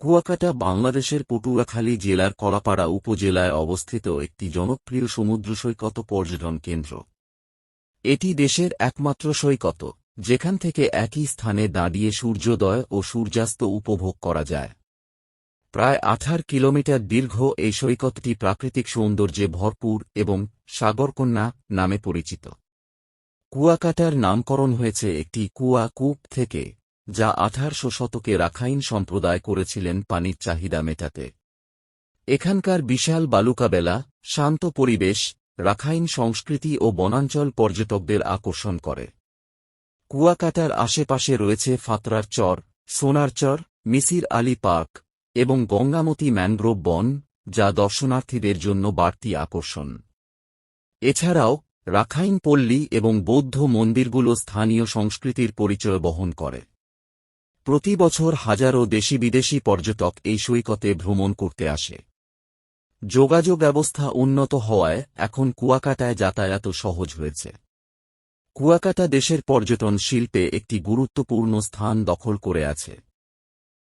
কুয়াকাটা বাংলাদেশের পটুয়াখালী জেলার কলাপাড়া উপজেলায় অবস্থিত একটি জনপ্রিয় সমুদ্র সৈকত পর্যটন কেন্দ্র। এটি দেশের একমাত্র সৈকত, যেখান থেকে একই স্থানে দাঁড়িয়ে সূর্যোদয় ও সূর্যাস্ত উপভোগ করা যায়। প্রায় আঠার কিলোমিটার দীর্ঘ এই সৈকতটি প্রাকৃতিক সৌন্দর্যে ভরপুর এবং সাগরকন্যা নামে পরিচিত। কুয়াকাটার নামকরণ হয়েছে একটি কুয়া কূপ থেকে। যা আঠারশো শতকে রাখাইন সম্প্রদায় করেছিলেন পানির চাহিদা মেটাতে। এখানকার বিশাল বালুকাবেলা, শান্ত পরিবেশ, রাখাইন সংস্কৃতি ও বনাঞ্চল পর্যটকদের আকর্ষণ করে। কুয়াকাটার আশেপাশে রয়েছে ফাতরার চর, সোনার চর, মিসির আলী পার্ক এবং গঙ্গামতী ম্যানগ্রোভ বন, যা দর্শনার্থীদের জন্য বাড়তি আকর্ষণ। এছাড়াও, রাখাইন পল্লী এবং বৌদ্ধ মন্দিরগুলো স্থানীয় সংস্কৃতির পরিচয় বহন করে। প্রতি বছর হাজারো দেশি বিদেশি পর্যটক এই সৈকতে ভ্রমণ করতে আসে। যোগাযোগ ব্যবস্থা উন্নত হওয়ায় এখন কুয়াকাটায় যাতায়াত সহজ হয়েছে। কুয়াকাটা দেশের পর্যটন শিল্পে একটি গুরুত্বপূর্ণ স্থান দখল করে আছে।